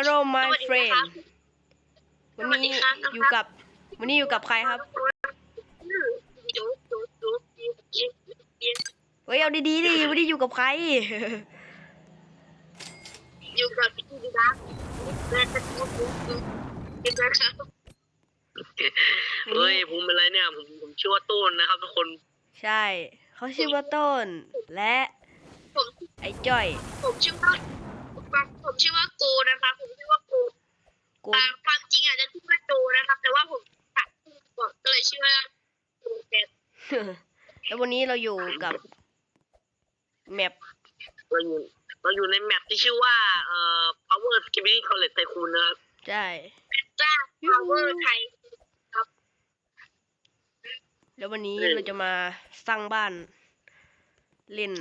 Hello ส my วัสดี friend ครับ วันสวัสดีนี้ครับ อยู่กับ วันนี้อยู่กับใครครับดูดูดูดูเฮ้ยเอาดีๆดิ วันนี้อยู่กับใคร อยู่กับพี่ดีนะแล้วก็ดูดูดูดูนะครับเฮ้ยผมเป็นอะไรเนี่ยผมผมชื่อว่าต้นนะครับทุกคนใช่ เขาชื่อว่าต้น และผมไอ้จ้อย ผมชื่อว่าผมชื่อว่าโกนะ กูอ่าความจริงอาจจะชื่อว่าโจนะครับ แต่ว่าผมตัดก่อนก็เลยชื่อว่าโกแต่แล้ววันนี้เราอยู่กับแมปเราอยู่เราอยู่ในแมปที่ชื่อว่าเอ่อ Power Skipping College Tycoon นะครับใช่ จ้าพาวเวอร์ไทยแล้ววันนี้เราจะมาสร้างบ้าน เล่น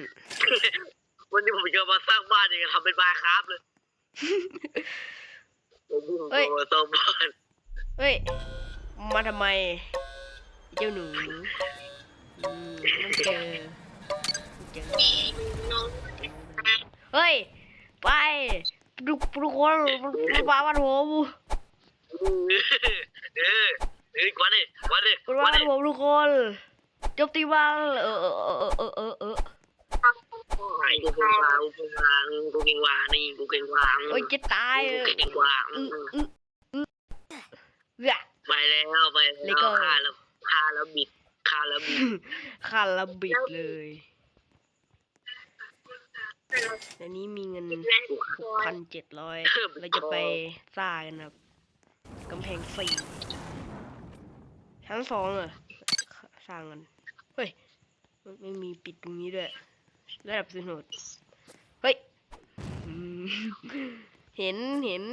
วันนี้ผมจะมาสร้างบ้านเองทำเป็นบาร์ครับเลยผมผม เฮ้ยมาสร้างบ้านเฮ้ย มาทำไม เจ้าหนูอืมไม่เจอไม่เจอ เฮ้ย ไปดูทุกคนมันมาบ้านผมเออเออวันนี้วันนี้มันวันบ้านนี้ผมทุกคนจบตีบ้านเออเออเออเออเออเออ ไอ้กูเก่งกว่ากูเก่งกว่ากูเก่งกว่านี่กูเก่งกว่าเฮ้ยจะตายกูเออเก่งกว่าอืออืออือเฮ้ยไปแล้วไปเลแล้โก้วฆ่าแล้วฆ่าแล้วบิดฆ่าแล้วบิดคาราบิดเลยในนี้มีเงินกูฆ่าหกพันเจ็ดร้อยเราจะไปซ่ากันครับกำแพงสี่ชั้นสองเหรอสร้างกัน เฮ้ยมันไม่มีปิดตรงนี้ด้วย ระดับสนุดเฮ้ยอืมเห็นเห็น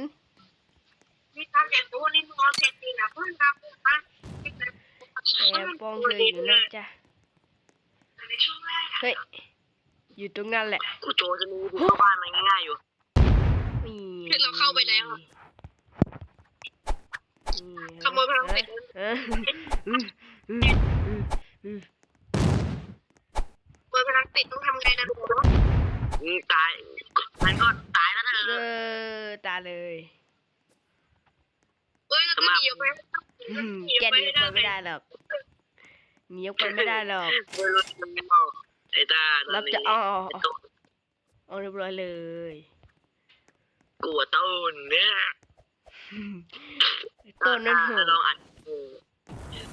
นี่ทำอย่างนู้นนี่มองเสร็จดีนะเพื่อนครับมาแอบป้องเธออยู่นะจ๊ะเฮ้ยอยู่ตรงนั้นแหละกูโจจะมีวิธีเข้าบ้านมันง่ายๆอยู่นี่เราเข้าไปแล้วนี่ขโมยพลังเป็ดเอออืมอืมอืมอืม เปิดพลังติดต้องทำไงนะทุกคน มึงตายมันก็ตายแล้วนะ เออตา เลยเอ้ยแล้วก็หนีออกไปอืมแกหนีออกไปไม่ได้หรอกหนีออกไปไม่ได้หรอกไม่รู้จะไม่เอาไอ้ตาตรัอนบนี้จะเอาเอาไอ้เอาต้นเอาเรียบร้อยเลยกูอะต้นเนี่ยต้นนั่นโหลองอัดเออ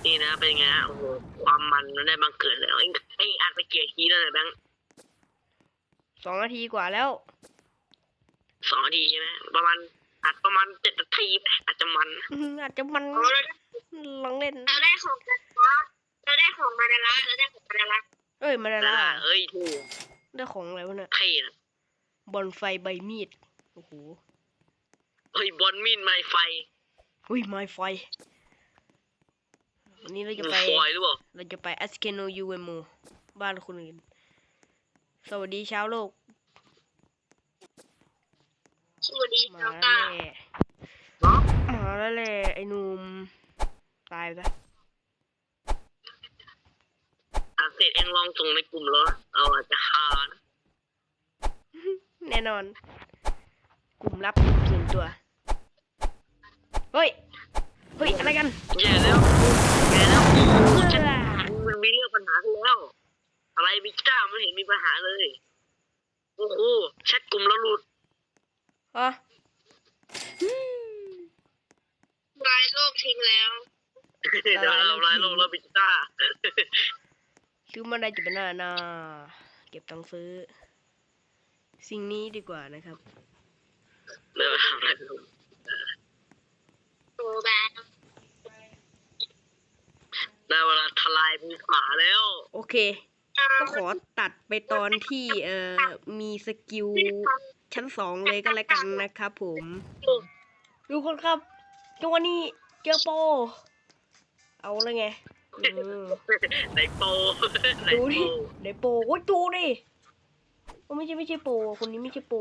นี่นะเป็นไงฮะโอ้โหความมันมันได้บังเกิดแล้วไอ้ไอ้อัดไปเกียร์ทีแล้วนะแบงค์สองนาทีกว่าแล้ว สองนาทีใช่ไหมประมาณ อัดประมาณเจ็ดนาทีอาจจะมันอืมอาจจะมันเราลองเล่นได้ของกันละเราได้ของมาดาระเราได้ของมาดาระเอ้ยมาได้แล้ละวเอ้ยถูกได้ของอะไรวะเนี่ยเท่นะบอลไฟใบมีดโอ้โหเฮ้ยบอลมีนไม้ไฟอุ้ยไม้ไฟวันนี้เราจะมือไป ฟอยหรือเปล่าเราจะไปอัสเคโนยูเวโมบ้านคนอื่น สวัสดีชาวโลก สวัสดีมาเจ้าแล้วตาแหละมาแล้วแหละไอ้หนุ่มตายซะอะเสร็จเองลองส่งในกลุ่มแล้วเอาอาจจะหานะแน่นอน กลุ่มลับกลุ่มส่วนตัวเฮ้ยเฮ้ยอะไรกันแย่แล้วแย่แล้วเอฉันอมันมีเรื่องปัญหาขึ้นแล้ว อะไรมิจ้าไม่เห็นมีปัญหาเลย โอ้โหแชทกลุ่มแล้วหลุด อ๋อลายโลกทิ้งแล้วเดี๋ยวเราไล่ลงแล้วมิจ้าซื้อมาได้จะเป็นหน้าหน้าเก็บตังค์ซื้อ สิ่งนี้ดีกว่านะครับเดี๋ยวทำอะไรลงโตแบบได้เวลาทลายภูผาแล้ว โอเค ก็ขอตัดไปตอนที่เอ่อมีสกิล ชั้นสองเลยก็แล้วกันนะครับผมดูคนครับจังหวะนี้เจอโป เอาเลยไงเออไหนโปไหนดูโปดิได้โปโอ้ยดูดิโอ้ไม่ใช่ไม่ใช่โปคนนี้ไม่ใช่โป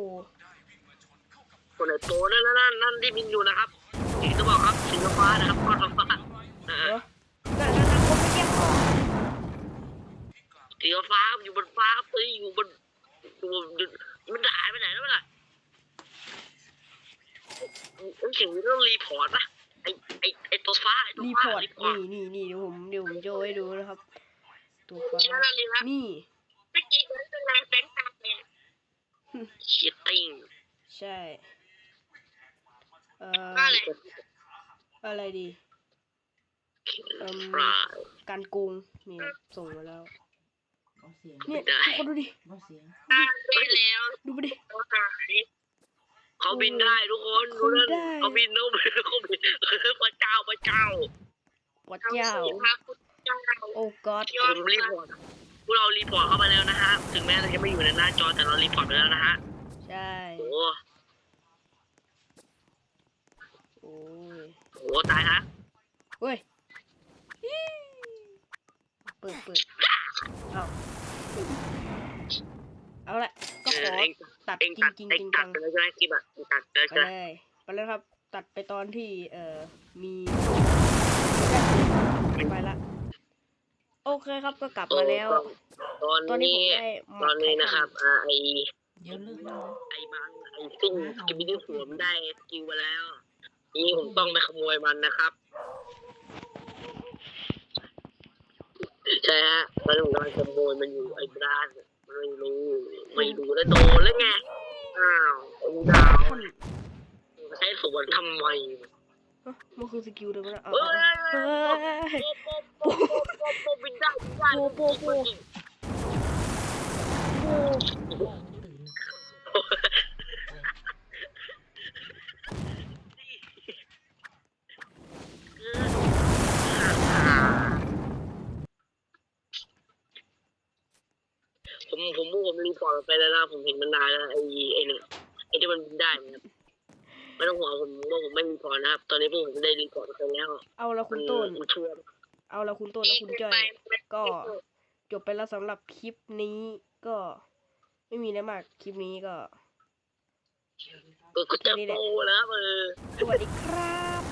คนไหนโปนั่นนั่นนั่นนั่นที่บินอยู่นะครับสีจะบอกครับสีฟ้านะครับก้อนฟ้าเอเอออนั่นนั่นนั่นคนไม่แย่งก่อนสีฟ้าครับอยู่บนฟ้าครับเอ้ยอยู่บนอยู่บน มันหายไปไหนแล้วล่ะเขียนเรื่องรีพอร์ตนะไอไอไอตัวฟ้าไอตัวรีฟ้าพอร์ตรีพอร์ตนี่นี่นี่เดี๋ยวผมเดี๋ยวผมโชว์ให้ดูนะครับ ตัวฟ้าแล้วเราเรียนว่านี่ เมื่อกี้นั้นเป็นนายแบงค์ตาเนี่ยชีตติ้งใช่ เอ่อว่าอะไรอะไรดี เอิ่ม ฟราย การโกงนี่ครับส่งมาแล้ว เบาเสียงเนี่ยได้ทุกคนดูดิ เบาเสียงตา ได้แล้วดูไปดิตัวหายเขาบินได้ทุกคนดูนั่นเขาได้เขาบินเขาบินเขาบินพระเจ้าพระเจ้าวัดเอาเจ้าสีพระพุทธเจ้าโอ้กอดผมรีพอร์ตพวกเรารีพอร์ตเข้ามาแล้วนะฮะ ถึงแม้เราจะไม่อยู่ในหน้าจอแต่เรารีพอร์ตไปแล้วนะฮะ ใช่โอ้โอ้ยโหตายฮะเฮ้ยอี้เปิดเปิดเอาเอาละก็ เอขออเองตัดเองจริตังดจริงเอจงริงตัจัดงไปแล้วใช่ไหมคลิปอะตัดแล้วไปใช่ไหมเลยไปเลยครับ ตัดไปตอนที่เอ่อมีไปละ โอเคครับก็กลับมาแล้วตอนตอนนี้นี้ผมได้ตอนนี้นะครับอ่าไอเดี๋ยวเลิกแล้วนะไอ้บางไอ้ซิ่งกิบิดี้สวมได้สกิลมาแล้วนี่ผมต้องไปขโมยมันนะครับ ใช่ฮะตอนนี้ผมกำลังขโมยมันอยู่ไอ้บ้านมันไม่รู้ไม่รู้แล้วโดนแล้วไงอ้าวไอ้ดาวท่านใช้สวนทำไมฮะมันคือสกิลเดิมนะเอาเฮ้ยเอาเฮ้ยโปโปโปโปโปบินได้บินได้โปโปโปโอ้ ผมผมพูดผมรีพอร์ตไปแล้วนะผมเห็นมันนานแล้วไอ้ไอ้เนี่ยไอ้ที่มันบินได้นะครับไม่ต้องห่วงผมว่าผมไม่รีพอร์ตนะครับ ตอนนี้พวกผมได้รีพอร์ตไปแล้วเอาละคุณต้น มันช่วยเอาละคุณต้นและคุณจ้อย ก็ จบไปแล้วสำหรับคลิปนี้ก็ไม่มีอะไรมากคลิปนี้ก็ก็จะโตแล้วเออ สวัสดีครับ